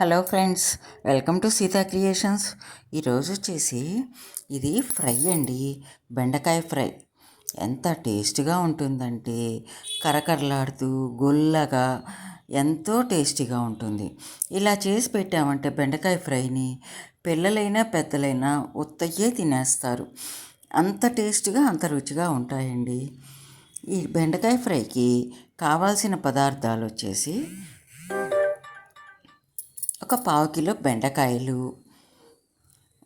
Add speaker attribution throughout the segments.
Speaker 1: Hello friends welcome to Sita creations. ఈరోజు వచ్చేసి ఇది ఫ్రై అండి బెండకాయ ఫ్రై. ఎంత టేస్టీగా ఉంటుందంటే కరకరలాడుతూ గొల్లగా ఎంతో టేస్టీగా ఉంటుంది. ఇలా చేసి పెట్టామంటే బెండకాయ ఫ్రైని పిల్లలైనా పెద్దలైనా ఉత్తయ్యే తినేస్తారు. అంత టేస్ట్గా అంత రుచిగా ఉంటాయండి. ఈ బెండకాయ ఫ్రైకి కావాల్సిన పదార్థాలు వచ్చేసి ఒక పావు కిలో బెండకాయలు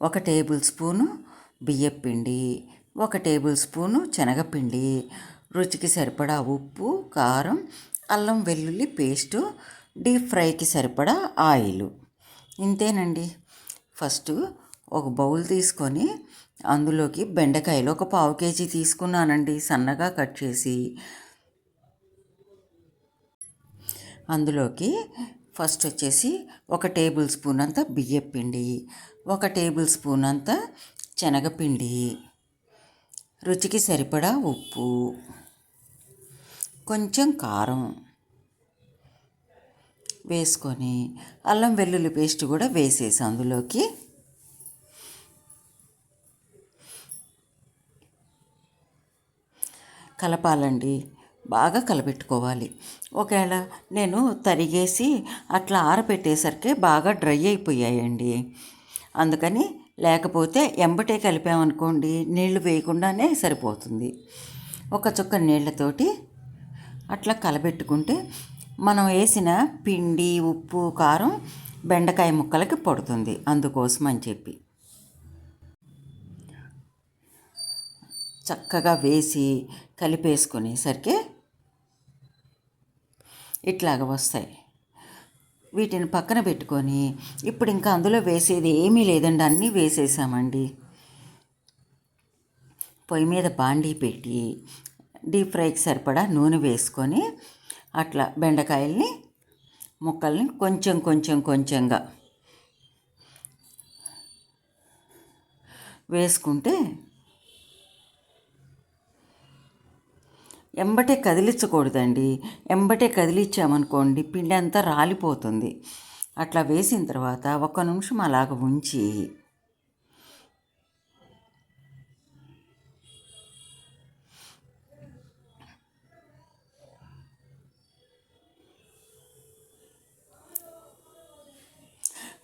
Speaker 1: ఒక టేబుల్ స్పూను బియ్యపిండి ఒక టేబుల్ స్పూను శనగపిండి రుచికి సరిపడా ఉప్పు కారం అల్లం వెల్లుల్లి పేస్టు డీప్ ఫ్రైకి సరిపడా ఆయిల్. ఇంతేనండి. ఫస్ట్ ఒక బౌల్ తీసుకొని అందులోకి బెండకాయలు ఒక పావు కేజీ తీసుకున్నానండి. సన్నగా కట్ చేసి అందులోకి ఫస్ట్ వచ్చేసి ఒక టేబుల్ స్పూన్ అంత బియ్యపిండి ఒక టేబుల్ స్పూన్ అంత శనగపిండి రుచికి సరిపడా ఉప్పు కొంచెం కారం వేసుకొని అల్లం వెల్లుల్లి పేస్ట్ కూడా వేసేసి అందులోకి కలపాలండి. బాగా కలపెట్టుకోవాలి ఒకవేళ నేను తరిగేసి అట్లా ఆరబెట్టేసరికి బాగా డ్రై అయిపోయాయండి. అందుకని లేకపోతే ఎంబటే కలిపామనుకోండి నీళ్ళు వేయకుండానే సరిపోతుంది. ఒక చుక్క నీళ్ళతోటి అట్లా కలబెట్టుకుంటే మనం వేసిన పిండి ఉప్పు కారం బెండకాయ ముక్కలకి పడుతుంది. అందుకోసం అని చెప్పి. చక్కగా వేసి కలిపేసుకునేసరికి ఇట్లాగ వస్తాయి. వీటిని పక్కన పెట్టుకొని ఇప్పుడు ఇంకా అందులో వేసేది ఏమీ లేదండి అన్నీ వేసేసామండి. పొయ్యి మీద బాండీ పెట్టి డీప్ ఫ్రైకి సరిపడా నూనె వేసుకొని అట్లా బెండకాయల్ని ముక్కల్ని కొంచెం కొంచెం కొంచెంగా వేసుకుంటే ఎంబటే కదిలించకూడదండి. ఎంబటే కదిలిచ్చామనుకోండి పిండి అంతా రాలిపోతుంది. అట్లా వేసిన తర్వాత ఒక నిమిషం అలాగ ఉంచి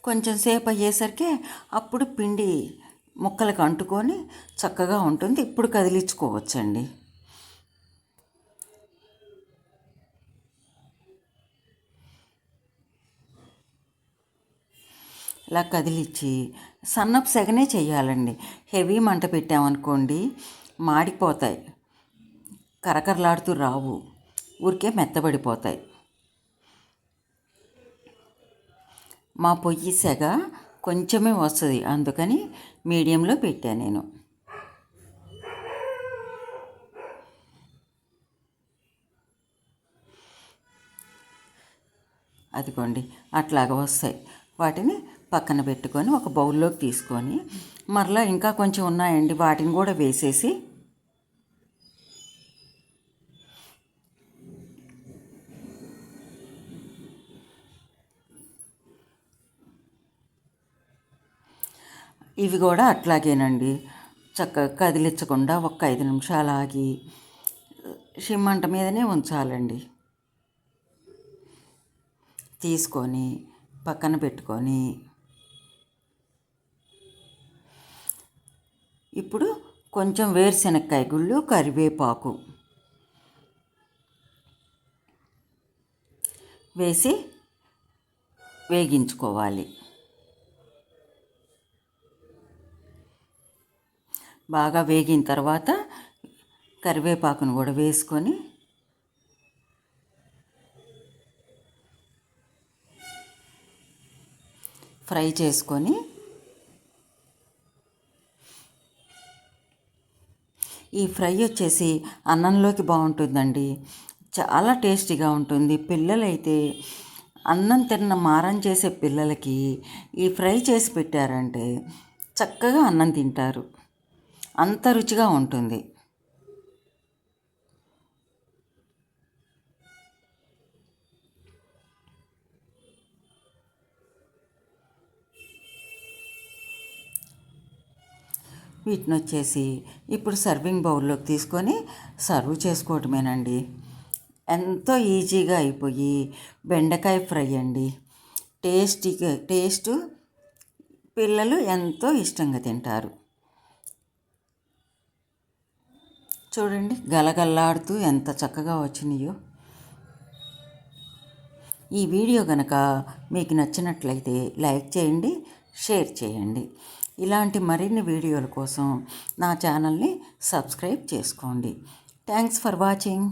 Speaker 1: కొంచెం సేపు అయ్యేసరికి అప్పుడు పిండి ముక్కలకు అంటుకొని చక్కగా ఉంటుంది. ఇప్పుడు కదిలించుకోవచ్చండి. ఇలా కదిలిచ్చి సన్నపు సెగనే చేయాలండి హెవీ మంట పెట్టామనుకోండి మాడిపోతాయి. కరకరలాడుతూ రావు. ఊరికే మెత్తబడిపోతాయి. మా పొయ్యి సెగ కొంచెమే వస్తుంది. అందుకని మీడియంలో పెట్టాను నేను. అదిగోండి. అట్లాగ వస్తాయి. వాటిని పక్కన పెట్టుకొని ఒక బౌల్లోకి తీసుకొని మరలా ఇంకా కొంచెం ఉన్నాయండి వాటిని కూడా వేసేసి. ఇవి కూడా అట్లాగేనండి. చక్కగా కదిలించకుండా ఒక ఐదు నిమిషాలు ఆగి సిమ్మంట మీదనే ఉంచాలండి. తీసుకొని పక్కన పెట్టుకొని ఇప్పుడు కొంచెం వేరుశనక్కాయ గుళ్ళు కరివేపాకు వేసి వేగించుకోవాలి. బాగా వేగిన తర్వాత కరివేపాకును కూడా వేసుకొని ఫ్రై చేసుకొని ఈ ఫ్రై వచ్చేసి అన్నంలోకి బాగుంటుందండి. చాలా టేస్టీగా ఉంటుంది. పిల్లలైతే అన్నం తిన్న మారం చేసే పిల్లలకి ఈ ఫ్రై చేసి పెట్టారంటే చక్కగా అన్నం తింటారు. అంత రుచిగా ఉంటుంది. వీటిని వచ్చేసి ఇప్పుడు సర్వింగ్ బౌల్లోకి తీసుకొని సర్వ్ చేసుకోవటమేనండి. ఎంతో ఈజీగా అయిపోయి బెండకాయ ఫ్రై అండి. టేస్టీగా టేస్ట్ పిల్లలు ఎంతో ఇష్టంగా తింటారు. చూడండి గలగల్లాడుతూ ఎంత చక్కగా వచ్చినాయో. ఈ వీడియో కనుక మీకు నచ్చినట్లయితే లైక్ చేయండి షేర్ చేయండి. ఇలాంటి మరిన్ని వీడియోల కోసం నా ఛానల్ని సబ్స్క్రైబ్ చేసుకోండి. Thanks for watching.